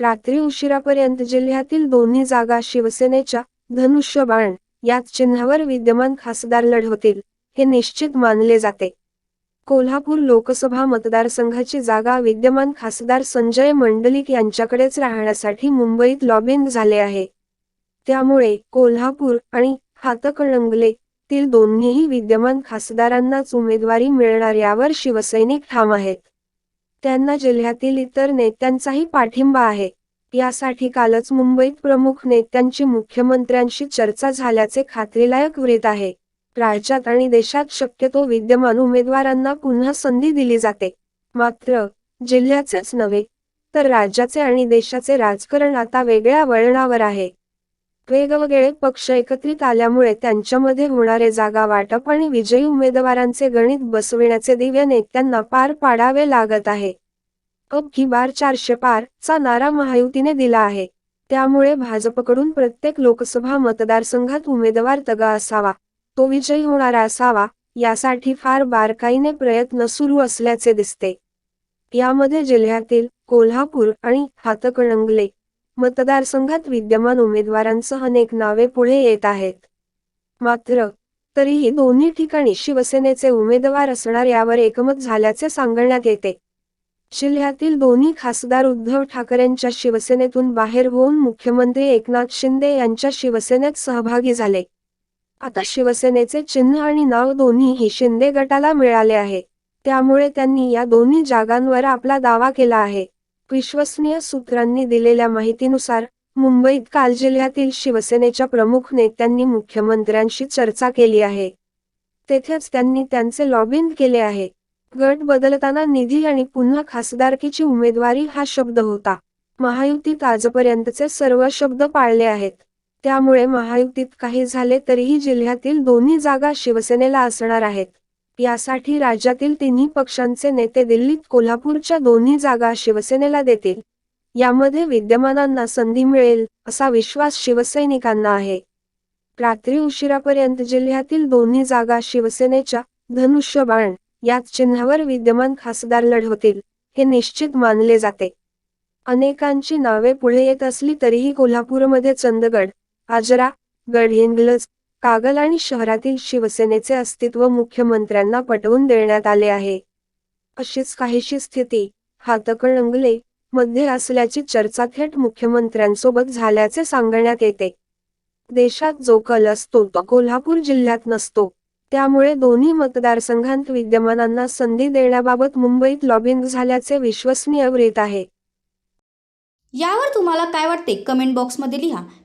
रात्री उशिरापर्यंत जिल्ह्यातील दोन्ही जागा शिवसेनेच्या धनुष्यबाण याच चिन्हावर विद्यमान खासदार लढवतील हे निश्चित मानले जाते. कोल्हापूर लोकसभा मतदारसंघाची जागा विद्यमान खासदार संजय मंडलिक यांच्याकडेच राहण्यासाठी मुंबईत लॉबिंग झाले आहे. त्यामुळे कोल्हापूर आणि हातकणंगले तील दोन्हीही विद्यमान खासदारांनाच उमेदवारी मिळणार यावर शिवसैनिक ठाम आहेत. त्यांना जिल्ह्यातील इतर नेत्यांचाही पाठिंबा आहे. यासाठी कालच मुंबईत प्रमुख नेत्यांची मुख्यमंत्र्यांशी चर्चा झाल्याचे खात्रीलायक वृत्त आहे. राज्यात आणि देशात शक्यतो विद्यमान उमेदवारांना पुन्हा संधी दिली जाते. मात्र जिल्ह्याचेच नव्हे तर राज्याचे आणि देशाचे राजकारण आता वेगळ्या वळणावर आहे. वेगवेगळे पक्ष एकत्रित आल्यामुळे त्यांच्यामध्ये होणारे जागा वाटप आणि विजयी उमेदवारांचे गणित बसविण्याचे दिव्य नेत्यांना पार पाडावे लागत आहे. अब की बार चारशे पार चा नारा महायुतीने दिला आहे. त्यामुळे भाजपकडून प्रत्येक लोकसभा मतदारसंघात उमेदवार तगा असावा. तो विजयी होणारा असावा यासाठी फार बारकाईने प्रयत्न सुरू असल्याचे दिसते. यामध्ये जिल्ह्यातील कोल्हापूर आणि हातकणंगले मतदारसंघात विद्यमान उमेदवारांसह अनेक नावे पुढे येत आहेत. मात्र तरीही दोन्ही ठिकाणी शिवसेनेचे उमेदवार असणार यावर एकमत झाल्याचे सांगण्यात येते. जिल्ह्यातील दोन्ही खासदार उद्धव ठाकरेंच्या शिवसेनेतून बाहेर होऊन मुख्यमंत्री एकनाथ शिंदे यांच्या शिवसेनेत सहभागी झाले. आता शिवसेनेचे चिन्ह आणि नाव दोन्हीही शिंदे गटाला मिळाले आहे. त्यामुळे त्यांनी या दोन्ही जागांवर आपला दावा केला आहे. विश्वसनीय सूत्रांनी दिलेल्या माहितीनुसार मुंबईत काल जिल्ह्यातील शिवसेनेच्या प्रमुख नेत्यांनी मुख्यमंत्र्यांशी चर्चा केली आहे. तेथेच त्यांनी त्यांचे लॉबिंग केले आहे. गट बदलताना निधी आणि पुन्हा खासदारकीची उमेदवारी हा शब्द होता. महायुतीत आजपर्यंतचे सर्व शब्द पाळले आहेत. त्यामुळे महायुतीत काही झाले तरीही जिल्ह्यातील दोन्ही जागा शिवसेनेला असणार आहेत. यासाठी राज्यातील तिन्ही पक्षांचे नेते दिल्लीत कोल्हापूरच्या दोन्ही जागा शिवसेनेला देतील. यामध्ये विद्यमानांना संधी मिळेल असा विश्वास शिवसैनिकांना आहे. रात्री उशिरापर्यंत जिल्ह्यातील दोन्ही जागा शिवसेनेच्या धनुष्यबाण याच चिन्हावर विद्यमान खासदार लढवतील हे निश्चित मानले जाते. अनेकांची नावे पुढे येत असली तरीही कोल्हापूरमध्ये चंदगड आजरा गडहिंग्लज कागल आणि शहरातील शिवसेनेचे अस्तित्व मुख्यमंत्र्यांना पटवून देण्यात आले आहे. अशीच काहीशी स्थिती हातकणंगले मध्ये असल्याची चर्चा थेट मुख्यमंत्र्यांसोबत झाल्याचे सांगण्यात येते. देशात जो कल असतो तो कोल्हापूर जिल्ह्यात नसतो. त्यामुळे दोन्ही मतदारसंघांत विद्यमानांना संधी देण्याबाबत मुंबईत लॉबिंग झाल्याचे विश्वसनीय वृत्त आहे. यावर तुम्हाला काय वाटते? कमेंट बॉक्समध्ये लिहा.